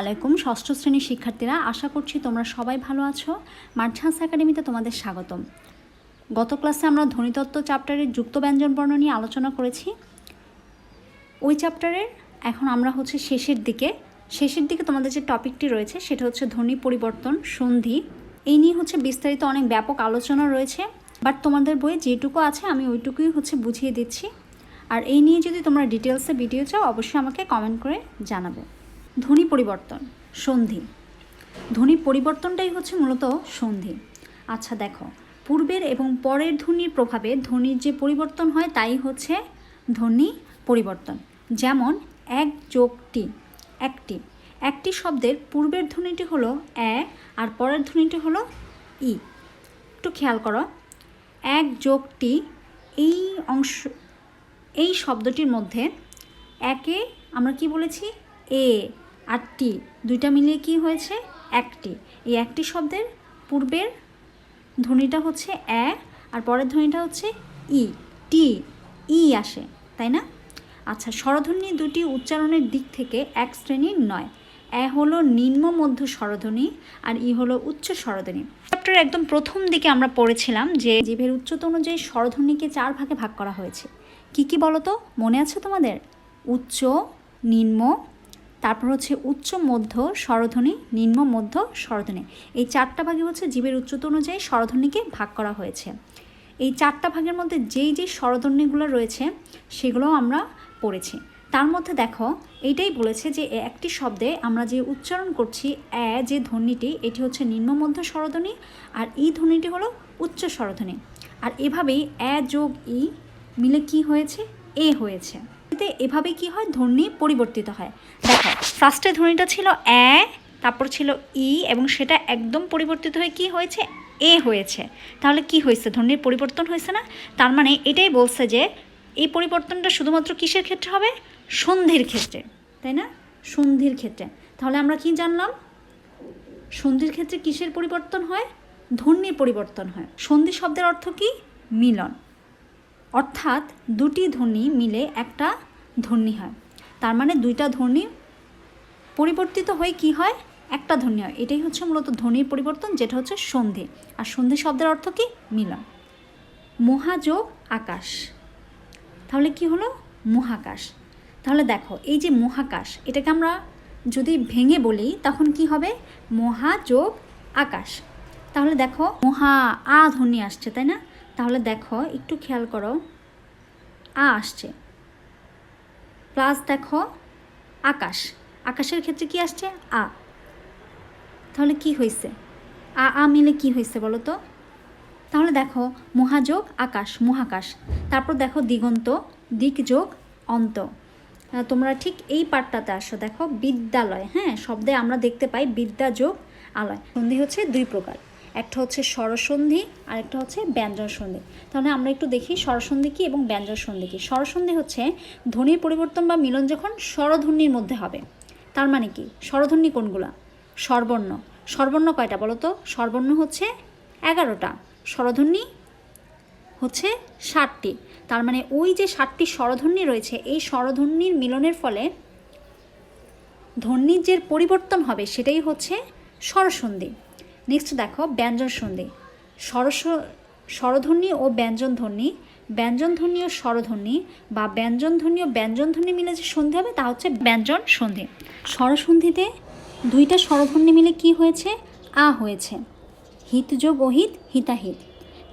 আলাইকুম, ষষ্ঠ শ্রেণির শিক্ষার্থীরা, আশা করছি তোমরা সবাই ভালো আছো। মার্চান্স একাডেমিতে তোমাদের স্বাগতম। গত ক্লাসে আমরা ধ্বনিতত্ত্ব চ্যাপ্টারের যুক্ত ব্যঞ্জন বর্ণ নিয়ে আলোচনা করেছি। ওই চ্যাপ্টারের এখন আমরা হচ্ছে শেষের দিকে। শেষের দিকে তোমাদের যে টপিকটি রয়েছে, সেটা হচ্ছে ধ্বনি পরিবর্তন, সন্ধি। এই নিয়ে হচ্ছে বিস্তারিত অনেক ব্যাপক আলোচনা রয়েছে। বাট তোমাদের বইয়ে যেটুকু আছে, আমি ওইটুকুই হচ্ছে বুঝিয়ে দিচ্ছি। আর এই নিয়ে যদি তোমরা ডিটেলসে ভিডিও চাও, অবশ্যই আমাকে কমেন্ট করে জানাবে। ধ্বনি পরিবর্তন, সন্ধি। ধ্বনি পরিবর্তনটাই হচ্ছে মূলত সন্ধি। আচ্ছা দেখো, পূর্বের এবং পরের ধ্বনির প্রভাবে ধ্বনির যে পরিবর্তন হয়, তাই হচ্ছে ধ্বনি পরিবর্তন। যেমন, এক যোগ টি, একটি। একটি শব্দের পূর্বের ধ্বনিটি হলো এ, আর পরের ধ্বনিটি হলো ই। একটু খেয়াল করো, এক যোগ টি, এই অংশ, এই শব্দটির মধ্যে একে আমরা কি বলেছি? এ। আর টি দুইটা মিলিয়ে কি হয়েছে? একটি। এই একটি শব্দের পূর্বের ধ্বনিটা হচ্ছে এ আর পরের ধ্বনিটা হচ্ছে ই। টি, ই আসে, তাই না? আচ্ছা স্বরধ্বনি দুটি উচ্চারণের দিক থেকে এক শ্রেণির নয়। এ হলো নিম্ন মধ্য স্বরধ্বনি আর ই হলো উচ্চ স্বরধ্বনি। চ্যাপ্টার একদম প্রথম দিকে আমরা পড়েছিলাম যে জিভের উচ্চতা অনুযায়ী স্বরধ্বনিকে চার ভাগে ভাগ করা হয়েছে। কি কি বলো তো মনে আছে তোমাদের? উচ্চ, নিম্ন তারপর হচ্ছে উচ্চ মধ্য স্বরধ্বনি, নিম্ন মধ্য স্বরধ্বনি। এই চারটা ভাগে হচ্ছে জীবের উচ্চতা অনুযায়ী স্বরধ্বনিকে ভাগ করা হয়েছে। এই চারটা ভাগের মধ্যে যেই যেই স্বরধ্বনিগুলো রয়েছে, সেগুলোও আমরা পড়েছি। তার মধ্যে দেখো, এইটাই বলেছে যে একটি শব্দে আমরা যে উচ্চারণ করছি এ যে ধ্বনিটি, এটি হচ্ছে নিম্ন মধ্য স্বরধ্বনি আর ই ধ্বনিটি হলো উচ্চ স্বরধ্বনি। আর এভাবেই এ যোগ ই মিলে কি হয়েছে? এ হয়েছে। এতে এভাবে কি হয়? ধ্বনি পরিবর্তিত হয়। ফার্স্টে ধ্বনিটা ছিল এ, তারপর ছিল ই, এবং সেটা একদম পরিবর্তিত হয়ে কি হয়েছে? এ হয়েছে। তাহলে কি হয়েছে? ধ্বনির পরিবর্তন হয়েছে না? তার মানে এটাই বলছে যে, এই পরিবর্তনটা শুধুমাত্র কিসের ক্ষেত্রে হবে? সন্ধির ক্ষেত্রে, তাই না? সন্ধির ক্ষেত্রে। তাহলে আমরা কি জানলাম? সন্ধির ক্ষেত্রে কিসের পরিবর্তন হয়? ধ্বনির পরিবর্তন হয়। সন্ধি শব্দের অর্থ কি? মিলন। অর্থাৎ দুটি ধ্বনি মিলে একটা ধ্বনি হয়। তার মানে দুইটা ধ্বনি পরিবর্তিত হয়ে কি হয়? একটা ধ্বনি হয়। এটাই হচ্ছে মূলত ধ্বনির পরিবর্তন, যেটা হচ্ছে সন্ধি। আর সন্ধি শব্দের অর্থ কি? মিলন। মহাযোগ আকাশ। তাহলে কি হলো? মহাকাশ। তাহলে দেখো, এই যে মহাকাশ, এটাকে আমরা যদি ভেঙে বলি, তখন কি হবে? মহাযোগ আকাশ। তাহলে দেখো, মহা আ ধ্বনি আসছে, তাই না? তাহলে দেখো, একটু খেয়াল করো। আ আসছে। প্লাস দেখো, আকাশ। আকাশের ক্ষেত্রে কি আসছে? আ। তাহলে কি হয়েছে আ আ মিলে কি হয়েছে বলো তো? তাহলে দেখো, মহাযোগ, আকাশ, মহাকাশ। তারপর দেখো দিগন্ত দিক যোগ অন্ত তোমরা ঠিক এই পার্টটাতে আসো। দেখো, বিদ্যালয় হ্যাঁ? শব্দে আমরা দেখতে পাই বিদ্যা যোগ আলয়। সন্ধি হচ্ছে দুই প্রকার। একটা হচ্ছে স্বরসন্ধি আর একটা হচ্ছে ব্যঞ্জন সন্ধি তাহলে আমরা একটু দেখি স্বরসন্ধি কি এবং ব্যঞ্জন সন্ধি কি। স্বরসন্ধি হচ্ছে ধ্বনির পরিবর্তন বা মিলন যখন স্বরধ্বনির মধ্যে হবে। তার মানে কি? স্বরধ্বনি কোনগুলা? স্বরবর্ণ। স্বরবর্ণ কয়টা বলো তো স্বরবর্ণ হচ্ছে এগারোটা। স্বরধ্বনি হচ্ছে ষাটটি। তার মানে ওই যে ষাটটি স্বরধ্বনি রয়েছে, এই স্বরধ্বনির মিলনের ফলে ধ্বনির যে পরিবর্তন হবে সেটাই হচ্ছে স্বরসন্ধি। নেক্সট দেখো ব্যঞ্জন সন্ধি স্বরস, স্বরধ্বনি ও ব্যঞ্জন ধ্বনি ব্যঞ্জন ধ্বনি ও স্বরধ্বনি বা ব্যঞ্জন ধ্বনি ও ব্যঞ্জন ধ্বনি মিলে যে সন্ধি হবে, তা হচ্ছে ব্যঞ্জন সন্ধি স্বরসন্ধিতে দুইটা স্বরধ্বনি মিলে কি হয়েছে? আ হয়েছে। হিতযোগ অহিত, হিতাহিত।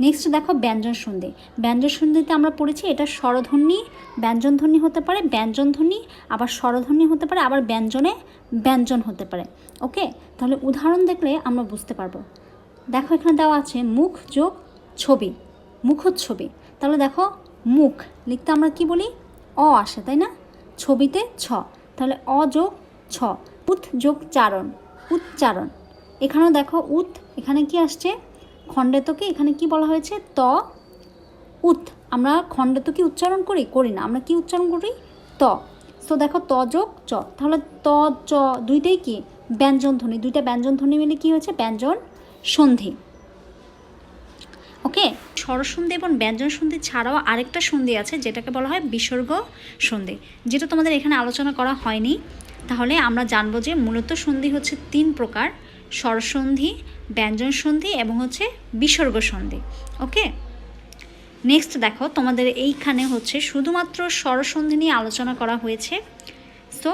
নেক্সট দেখো ব্যঞ্জন সন্ধি ব্যঞ্জন সন্ধিতে আমরা পড়েছি এটা স্বরধ্বনি, ব্যঞ্জনধ্বনি হতে পারে ব্যঞ্জনধ্বনি, আবার স্বরধ্বনি হতে পারে আবার ব্যঞ্জনে ব্যঞ্জন হতে পারে। ওকে তাহলে উদাহরণ দেখলে আমরা বুঝতে পারব। দেখো এখানে দেওয়া আছে মুখ যোগ ছবি। মুখচ্ছবি। তাহলে দেখো, মুখ। লিখতে আমরা কি বলি? অ আসে, তাই না? ছবিতে ছ। তাহলে অ যোগ ছ। উৎ যোগ চারণ। উচ্চারণ। এখানেও দেখো, উৎ, এখানে কি আসছে? খণ্ডেতকে এখানে কি বলা হয়েছে? ত। উৎ। আমরা খণ্ডেত কি উচ্চারণ করি? করি না। আমরা কি উচ্চারণ করি? ত। তো দেখো, ত যোগ চ। তাহলে ত, চ, দুইটাই কি? ব্যঞ্জন ধ্বনি দুইটা ব্যঞ্জন ধ্বনি মিলে কি হয়েছে? ব্যঞ্জন সন্ধি। ওকে? স্বরসন্ধি এবং ব্যঞ্জন সন্ধি ছাড়াও আরেকটা সন্ধি আছে, যেটাকে বলা হয় বিসর্গ সন্ধি। যেটা তোমাদের এখানে আলোচনা করা হয়নি। তাহলে আমরা জানব যে মূলত সন্ধি হচ্ছে তিন প্রকার, স্বরসন্ধি, ব্যঞ্জন সন্ধি এবং হচ্ছে বিসর্গ সন্ধি। ওকে? নেক্সট দেখো, তোমাদের এইখানে হচ্ছে শুধুমাত্র স্বরসন্ধি নিয়ে আলোচনা করা হয়েছে। সো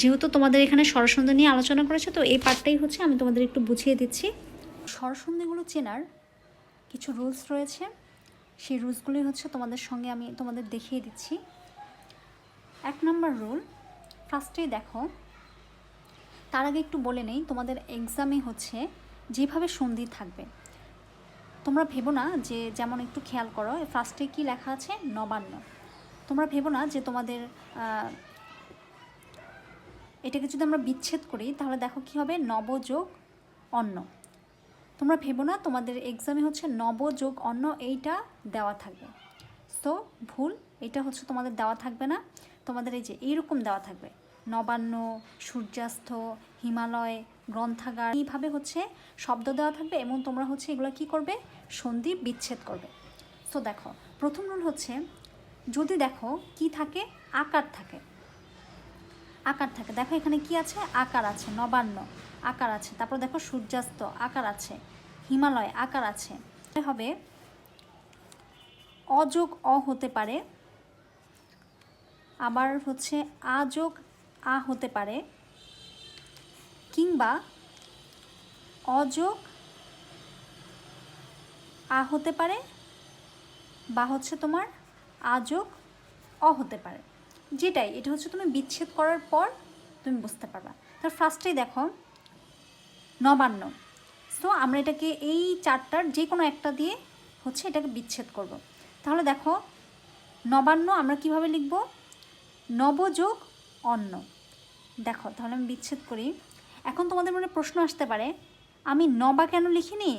যেহেতু তোমাদের এখানে স্বরসন্ধি নিয়ে আলোচনা করেছে, তো এই পার্টটাই হচ্ছে আমি তোমাদের একটু বুঝিয়ে দিচ্ছি। স্বরসন্ধিগুলো চেনার কিছু রুলস রয়েছে। সেই রুলসগুলি হচ্ছে তোমাদের সঙ্গে আমি তোমাদের দেখিয়ে দিচ্ছি। এক নম্বর রুল ফার্স্টেই দেখো, তার আগে একটু বলে নেই, তোমাদের এক্সামে হচ্ছে যেভাবে সন্ধি থাকবে। তোমরা ভেবো না যে যেমন একটু খেয়াল করো ফার্স্টে কি লেখা আছে? নবান্ন। তোমরা ভেবো না যে তোমাদের এটাকে যদি আমরা বিচ্ছেদ করি, তাহলে দেখো কি হবে? নবযোগ অন্ন। তোমরা ভেবো না, তোমাদের এক্সামে হচ্ছে নবযোগ অন্য এইটা দেওয়া থাকবে। তো ভুল, এটা হচ্ছে তোমাদের দেওয়া থাকবে না, তোমাদের এই যে এইরকম দেওয়া থাকবে। নবান্ন, সূর্যাস্ত, হিমালয়, গ্রন্থাগার, এইভাবে হচ্ছে শব্দ দেওয়া থাকবে এবং তোমরা হচ্ছে এগুলো কি করবে? সন্ধি বিচ্ছেদ করবে। তো দেখো, প্রথম রুল হচ্ছে, যদি দেখো কি থাকে? আকার থাকে। আকার থাকে। দেখো এখানে কি আছে? আকার আছে, নবান্ন। আকার আছে। তারপর দেখো সূর্যাস্ত, আকার আছে। হিমালয়, আকার আছে। হবে অযোগ, অ হতে পারে। আবার হচ্ছে আযোগ, আ হতে পারে। কিংবা অযোগ, আ হতে পারে বা হচ্ছে তোমার আযোগ, অ হতে পারে। যেটাই, এটা হচ্ছে তুমি বিচ্ছেদ করার পর তুমি বুঝতে পারবা। তার ফার্স্টেই দেখো নবান্ন। তো আমরা এটাকে এই চারটার যে কোনো একটা দিয়ে হচ্ছে এটাকে বিচ্ছেদ করব। তাহলে দেখো, নবান্ন আমরা কীভাবে লিখব? নবযোগ অন্ন। দেখো, তাহলে আমি বিচ্ছেদ করি। এখন তোমাদের মনে প্রশ্ন আসতে পারে, আমি নবা কেন লিখিনি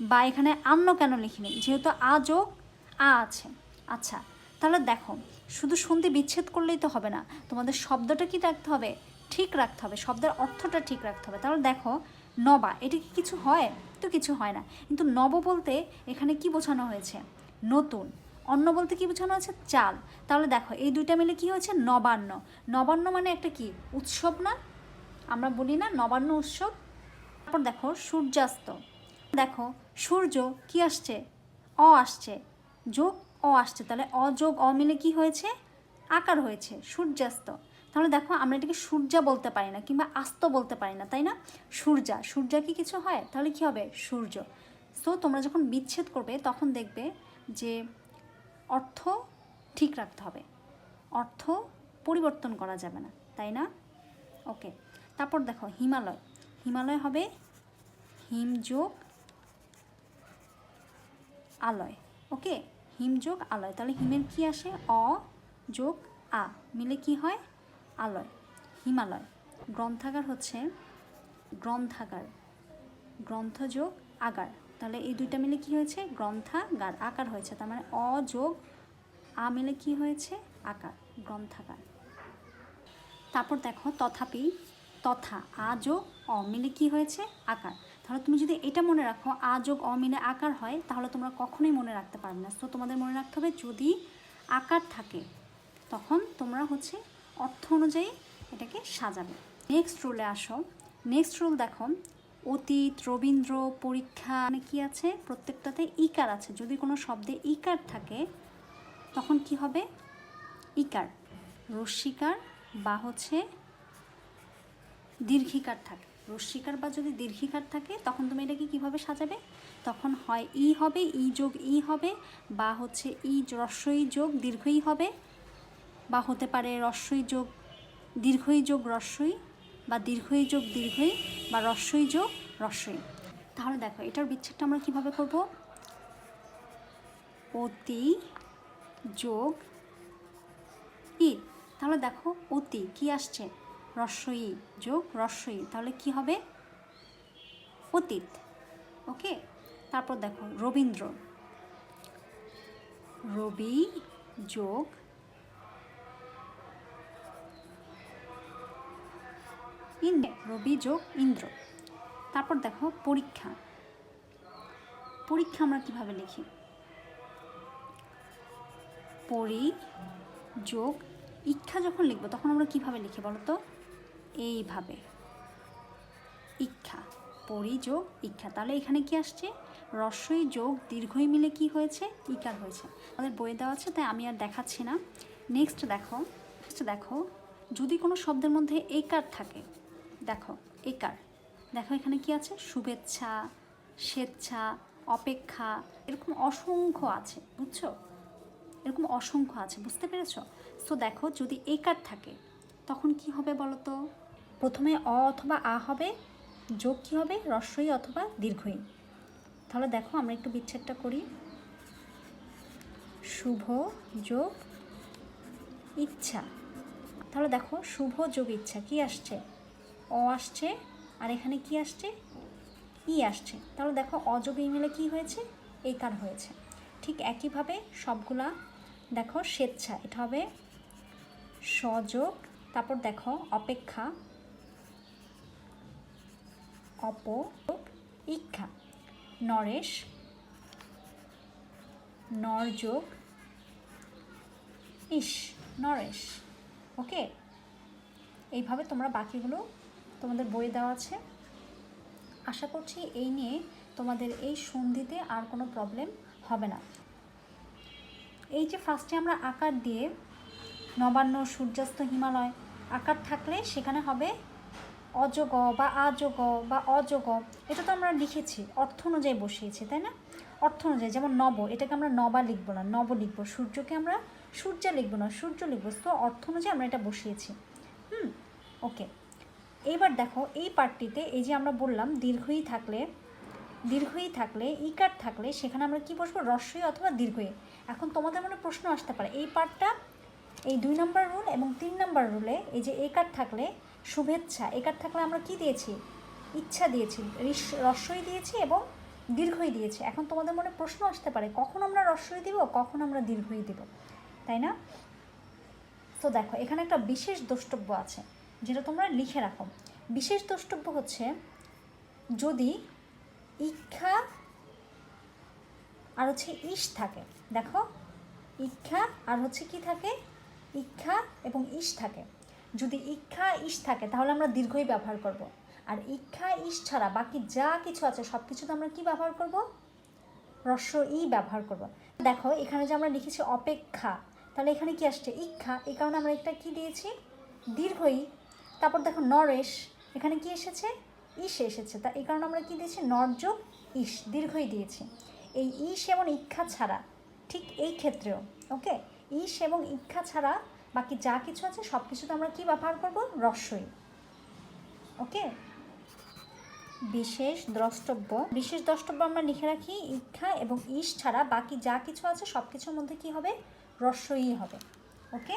বা এখানে আন্ন কেন লিখিনি? যেহেতু আ যোগ আ আছে। আচ্ছা তাহলে দেখো, শুধু শুনতে বিচ্ছেদ করলেই তো হবে না। তোমাদের শব্দটা কি রাখতে হবে? ঠিক রাখতে হবে, শব্দের অর্থটা ঠিক রাখতে হবে। তাহলে দেখো, নবা, এটা কি কিছু হয়? তো কিছু হয় না। কিন্তু নব বলতে এখানে কি বোঝানো হয়েছে? নতুন। অন্ন বলতে কি বোঝানো হয়েছে? চাল। তাহলে দেখো, এই দুইটা মিলে কি হয়েছে? নবান্ন। নবান্ন মানে একটা কি? উৎসব না? আমরা বলি না নবান্ন উৎসব। তারপর দেখো, সূর্যাস্ত। দেখো, সূর্য কি আসছে? অ আসছে। যোগ অ আসছে। তাহলে অযোগ অ মিলে কি হয়েছে? আকার হয়েছে। সূর্যাস্ত। তাহলে দেখো আমরা এটাকে সূর্যা বলতে পারি না কিংবা আস্ত বলতে পারি না, তাই না? সূর্যা সূর্যা কি কিছু হয়? তাহলে কি হবে? সূর্য। সো তোমরা যখন বিচ্ছেদ করবে, তখন দেখবে যে অর্থ ঠিক রাখতে হবে। অর্থ পরিবর্তন করা যাবে না, তাই না? ওকে তারপর দেখো, হিমালয়। হিমালয় হবে হিমযোগ আলয়। ওকে হিমযোগ আলয়। তাহলে হিমের কি আসে? অ যোগ আ। মিলে কি হয়? আলয়, হিমালয়। গ্রন্থাগার হচ্ছে গ্রন্থাগার, গ্রন্থযোগ, আগার। তাহলে এই দুইটা মিলে কি হয়েছে? গ্রন্থাগার, আকার হয়েছে। তার মানে অ যোগ আ মিলে কি হয়েছে? আকার, গ্রন্থাগার। তারপর দেখো তথাপি তথা, আ যোগ অ মিলে কি হয়েছে? আকার। তাহলে তুমি যদি এটা মনে রাখো, আ যোগ অ মিলে আকার হয়, তাহলে তোমরা কখনোই মনে রাখতে পারবে না। তো তোমাদের মনে রাখতে হবে, যদি আকার থাকে, তখন তোমরা হচ্ছে অর্থ অনুযায়ী এটাকে সাজাবে। নেক্সট রুলে আসো। নেক্সট রুল দেখো, অতীত, রবীন্দ্র, পরীক্ষা মানে কি আছে? প্রত্যেকটাতে ইকার আছে। যদি কোনো শব্দে ইকার থাকে, তখন কি হবে? ইকার। রস্যিকার বা হচ্ছে দীর্ঘিকার থাকে। রস্যিকার বা যদি দীর্ঘিকার থাকে, তখন তুমি এটাকে কীভাবে সাজাবে? তখন হয় ই হবে, ই যোগ ই হবে, বা হচ্ছে ই রস্যই যোগ দীর্ঘই হবে। বা হতে পারে রস্যই যোগ, দীর্ঘই যোগ রস্যই বা দীর্ঘই যোগ দীর্ঘই বা রস্যই যোগ রস্যই। তাহলে দেখো, এটার বিচ্ছেদটা আমরা কীভাবে করব? অতি যোগ ই। তাহলে দেখো, অতি, কি আসছে? রস্যই যোগ রস্যই। তাহলে কি হবে? অতীত। ওকে? তারপর দেখো, রবীন্দ্র। রবি যোগ ইন্দ্র, রবি, যোগ, ইন্দ্র। তারপর দেখো পরীক্ষা। পরীক্ষা আমরা কীভাবে লিখি? পরি, যোগ, ইচ্ছা যখন লিখব তখন আমরা কীভাবে লিখি বলো তো? এইভাবে। ইক্ষা পরি, যোগ ইক্ষা তাহলে এখানে কি আসছে? রস্বই যোগ, দীর্ঘই মিলে কি হয়েছে? ইকার হয়েছে। আমাদের বইয়ে দেওয়া আছে, তাই আমি আর দেখাচ্ছি না। নেক্সট দেখো নেক্সট দেখো, যদি কোনো শব্দের মধ্যে একার থাকে দেখো একার দেখো এখানে কি আছে? শুভেচ্ছা, স্বেচ্ছা, অপেক্ষা, এরকম অসংখ্য আছে, বুঝছ? এরকম অসংখ্য আছে, বুঝতে পেরেছ? সো দেখো, যদি একার থাকে, তখন কি হবে বলো তো প্রথমে অ অথবা আ হবে, যোগ কী হবে? রস্বই অথবা দীর্ঘই। তাহলে দেখো, আমরা একটু বিচ্ছেদটা করি। শুভ যোগ ইচ্ছা। তাহলে দেখো, শুভ যোগ ইচ্ছা, কি আসছে? অ আসছে, আর এখানে কি আসছে? ই আসছে। তাহলে দেখো, অযোগ ই মিলে কি হয়েছে? এই কার হয়েছে। ঠিক একইভাবে সবগুলা, দেখো, স্বেচ্ছা। এটা হবে সযোগ, তারপর দেখো, অপেক্ষা, অপ, ইক্ষা, নরেশ, নরযোগ, ইস, নরেশ। ওকে? এইভাবে তোমরা বাকিগুলো তোমাদের বই দেওয়া আছে। আশা করছি এই নিয়ে তোমাদের এই সন্ধিতে আর কোনো প্রবলেম হবে না। এই যে ফার্স্টে আমরা আকার দিয়ে নবান্ন সূর্যাস্ত হিমালয়, আকার থাকলে সেখানে হবে অযোগ বা আযোগ বা অযোগ এটা তো আমরা লিখেছি, অর্থ অনুযায়ী বসিয়েছি, তাই না? অর্থ অনুযায়ী, যেমন নব, এটাকে আমরা নবা লিখব না, নব লিখব। সূর্যকে আমরা সূর্য লিখব না, সূর্য লিখব। তো অর্থ অনুযায়ী আমরা এটা বসিয়েছি। হুম? ওকে এইবার দেখো, এই পার্টটিতে এই যে আমরা বললাম দীর্ঘই থাকলে দীর্ঘই থাকলে, ইকার থাকলে, সেখানে আমরা কি বসবো? রস্বই অথবা দীর্ঘই? এখন তোমাদের মনে প্রশ্ন আসতে পারে, এই পার্টটা এই দুই নম্বর রুল এবং তিন নম্বর রুলে এই যে একার থাকলে শুভেচ্ছা, একার থাকলে আমরা কি দিয়েছি? ইচ্ছা দিয়েছি, রিস- রস্বই দিয়েছি এবং দীর্ঘই দিয়েছি। এখন তোমাদের মনে প্রশ্ন আসতে পারে, কখন আমরা রস্বই দিব, কখন আমরা দীর্ঘই দিব, তাই না? তো দেখো, এখানে একটা বিশেষ দ্রষ্টব্য আছে। যেটা তোমরা লিখে রাখো। বিশেষ দ্রষ্টব্য হচ্ছে যদি ইচ্ছা আর হচ্ছে ইস থাকে, দেখো, ইচ্ছা আর হচ্ছে কি থাকে? ইচ্ছা এবং ইস থাকে। যদি ইচ্ছা ইস থাকে, তাহলে আমরা দীর্ঘই ব্যবহার করব। আর ইচ্ছা, ইস ছাড়া বাকি যা কিছু আছে সব কিছুতে আমরা কি ব্যবহার করব? রস্য ই ব্যবহার করব। দেখো, এখানে যে আমরা লিখেছি অপেক্ষা, তাহলে এখানে কি আসছে? ইচ্ছা, এই কারণে আমরা একটা কি দিয়েছি? দীর্ঘই তারপর দেখো নরেশ, এখানে কি এসেছে? ইস এসেছে। তা এই কারণে আমরা কি দিয়েছি? নরযোগ ইস, দীর্ঘই দিয়েছি। এই ইস এবং ইচ্ছা ছাড়া, ঠিক এই ক্ষেত্রেও, ওকে? ইস এবং ইচ্ছা ছাড়া বাকি যা কিছু আছে সব কিছুতে আমরা কি ব্যবহার করব? রস্যই ওকে? বিশেষ দ্রষ্টব্য বিশেষ দ্রষ্টব্য আমরা লিখে রাখি ইচ্ছা এবং ইস ছাড়া বাকি যা কিছু আছে সব কিছুর মধ্যে কি হবে? রস্যই হবে, ওকে?